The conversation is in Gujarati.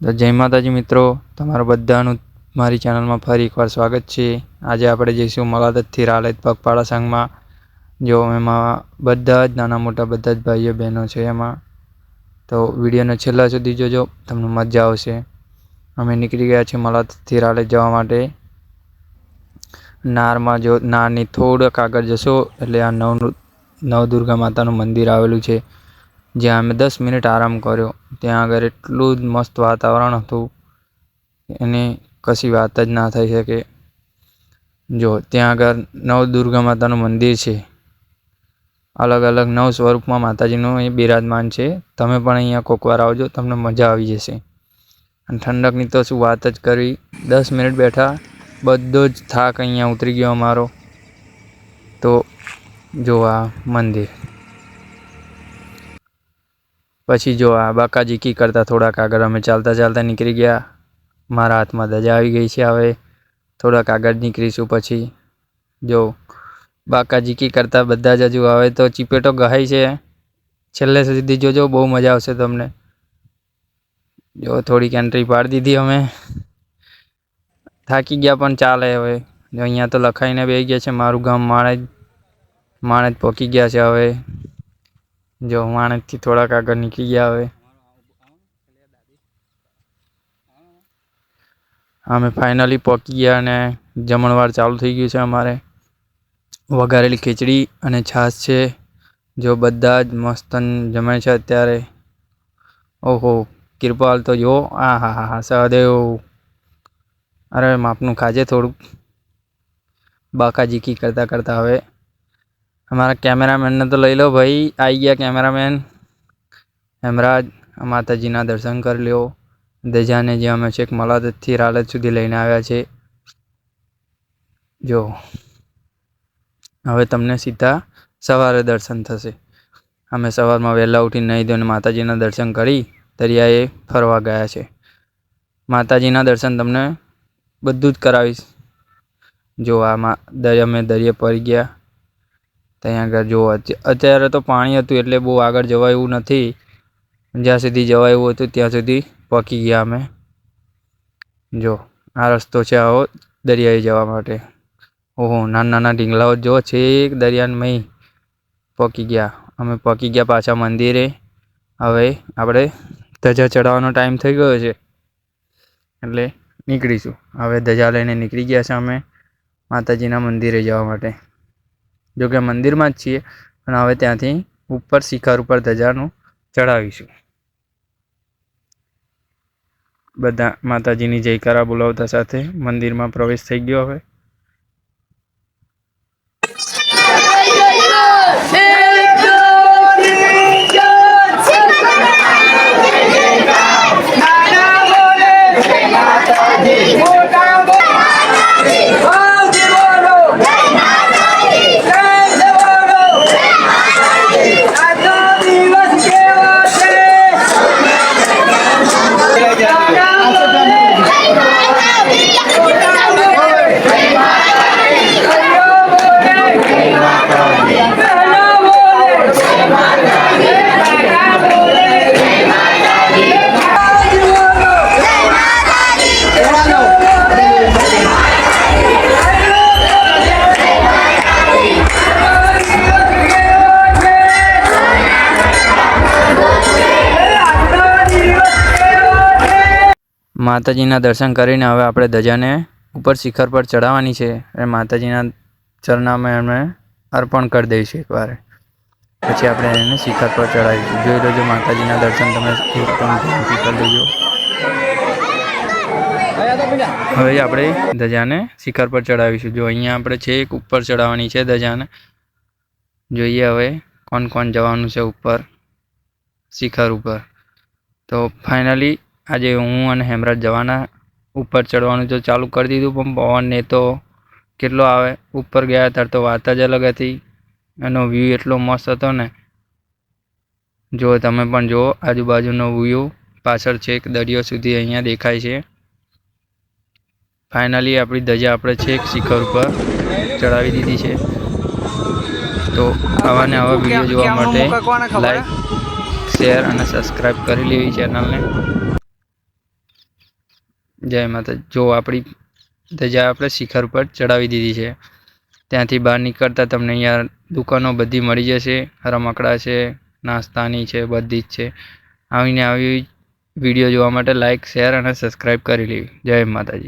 જય માતાજી મિત્રો, તમારા બધાનું મારી ચેનલમાં ફરી એકવાર સ્વાગત છે. આજે આપણે જઈશું મલાદતથી રાલેત પગપાળા સંઘમાં. જો એમાં બધા જ નાના મોટા બધા જ ભાઈઓ બહેનો છે એમાં. તો વિડીયોને છેલ્લા સુધી જોજો, તમને મજા આવશે. અમે નીકળી ગયા છીએ મલાદતથી રાલેત જવા માટે. નારમાં જો નારની થોડોક આગળ જશો, એટલે આ નવ નવદુર્ગા માતાનું મંદિર આવેલું છે. જ્યાં અમે દસ મિનિટ આરામ કર્યો. ત્યાં આગળ એટલું જ મસ્ત વાતાવરણ હતું. એની કશી વાત જ ના થઈ શકે. જો, ત્યાં આગળ નવ દુર્ગા માતાનું મંદિર છે. અલગ અલગ નવ સ્વરૂપમાં માતાજીનું એ બિરાજમાન છે. તમે પણ અહીંયા કોકવાર આવજો, તમને મજા આવી જશે. અને ઠંડકની તો શું વાત જ કરવી દસ મિનિટ બેઠા, બધો જ થાક અહીંયા ઉતરી ગયો અમારો. તો, જો આ મંદિર. પછી જો આ બાકાજી કી કરતાં થોડાક આગળ અમે ચાલતા ચાલતા નીકળી ગયા. મારા હાથમાં ધજા આવી ગઈ છે હવે. થોડાક આગળ નીકળીશું પછી. જો બાકાજી કી કરતાં બધા જ હજુ હવે તો ચીપેટો ગહાય છે. છેલ્લે સુધી જોજો, બહુ મજા આવશે તમને. જો થોડીક એન્ટ્રી પાડી દીધી અમે. થાકી ગયા પણ ચાલે હવે. અહીંયા તો લખાઈને બેસી ગયા છે, મારું ગામ માણેજ માણેજ પહોંચી ગયા છે હવે. જો માણેજથી થોડાક આગળ નીકળી ગયા હવે. અમે ફાઇનલી પહોંચી ગયા અને જમણવાર ચાલુ થઈ ગયું છે અમારે. વઘારેલી ખીચડી અને છાશ છે. જો બધા જ મસ્ત જમે છે અત્યારે. ઓહો, કિરપાલ તો જો, આ હા હા હા, સહદેવ. અરે, માપનું ખાજે થોડુંક. બાકાજીકી કરતાં કરતાં હવે અમારા કેમેરામેનને તો લઈ લો ભાઈ. આવી ગયા કેમેરામેન. હેમરાજ માતાજીના દર્શન કરી લ્યો. દજાને જે અમે છેક મલાદથી રાલત સુધી લઈને આવ્યા છે. જો, હવે તમને સીધા સવારે દર્શન થશે. અમે સવારમાં વહેલા ઉઠી નહીં ધોઈને માતાજીના દર્શન કરી દરિયાએ ફરવા ગયા છે. માતાજીના દર્શન તમને બધું જ કરાવીશ. જો આમાં દરિયા અમે દરિયે પડી ગયા. ત્યાં આગળ જો અત્યારે તો પાણી હતું એટલે બહુ આગળ જવાય એવું નથી. જ્યાં સુધી જવાય એવું હતું ત્યાં સુધી પકી ગયા અમે. જો, આ રસ્તો છે આવો દરિયાએ જવા માટે. ઓહો નાના નાના ઢીંગલાઓ જો છેક દરિયાનમય પકી ગયા. અમે પકી ગયા પાછા મંદિરે. હવે આપણે ધજા ચડાવવાનો ટાઈમ થઈ ગયો છે. એટલે નીકળીશું. હવે ધજા લઈને નીકળી ગયા છે અમે માતાજીના મંદિરે જવા માટે. જોકે મંદિરમાં જ છીએ, પણ હવે ત્યાંથી ઉપર શિખર ઉપર ધજાનું ચડાવીશું બધા માતાજીની જયકારા બોલાવતા સાથે મંદિરમાં પ્રવેશ થઈ ગયો હવે. માતાજીના દર્શન કરીને હવે આપણે ધજાને ઉપર શિખર પર ચડાવવાની છે. અને માતાજીના ચરણામાં એમને અર્પણ કરી દઈશું એકવાર. પછી આપણે એને શિખર પર ચડાવીશું જોઈ લેજો માતાજીના દર્શન, તમે એકદમ કરી લેજો હવે આપણે ધજાને શિખર પર ચડાવીશું જો અહીંયા આપણે છેક ઉપર ચડાવવાની છે ધજાને. જોઈએ હવે કોણ કોણ જવાનું છે ઉપર, શિખર ઉપર. તો ફાઇનલી આજે હું અને હેમરાજ જવાના ઉપર ચડવાનું તો ચાલુ કરી દીધું પણ પવન ને તો કેટલો આવે? ઉપર ગયા ત્યારે તો વાત જ અલગ હતી. એનો વ્યૂ એટલો મસ્ત હતો ને. જો તમે પણ જુઓ આજુબાજુનો વ્યૂ પાછળ છેક દરિયો સુધી અહીંયા દેખાય છે. ફાઇનલી આપણી ધજા આપણે છેક શિખર ઉપર ચડાવી દીધી છે. તો આવા ને આવા વીડિયો જોવા માટે લાઈક શેર અને સબસ્ક્રાઈબ કરી લેવી ચેનલને. જય માતા જો. આપણી ધજા આપણે શિખર પર ચડાવી દીધી છે. ત્યાંથી બહાર નીકળતા તમને અહીંયા દુકાનો બધી મળી જશે. રમકડા છે, નાસ્તાની છે, બધી જ છે. આવીને આવી વીડિયો જોવા માટે લાઇક શેર અને સબસ્ક્રાઈબ કરી લેવી. જય માતાજી.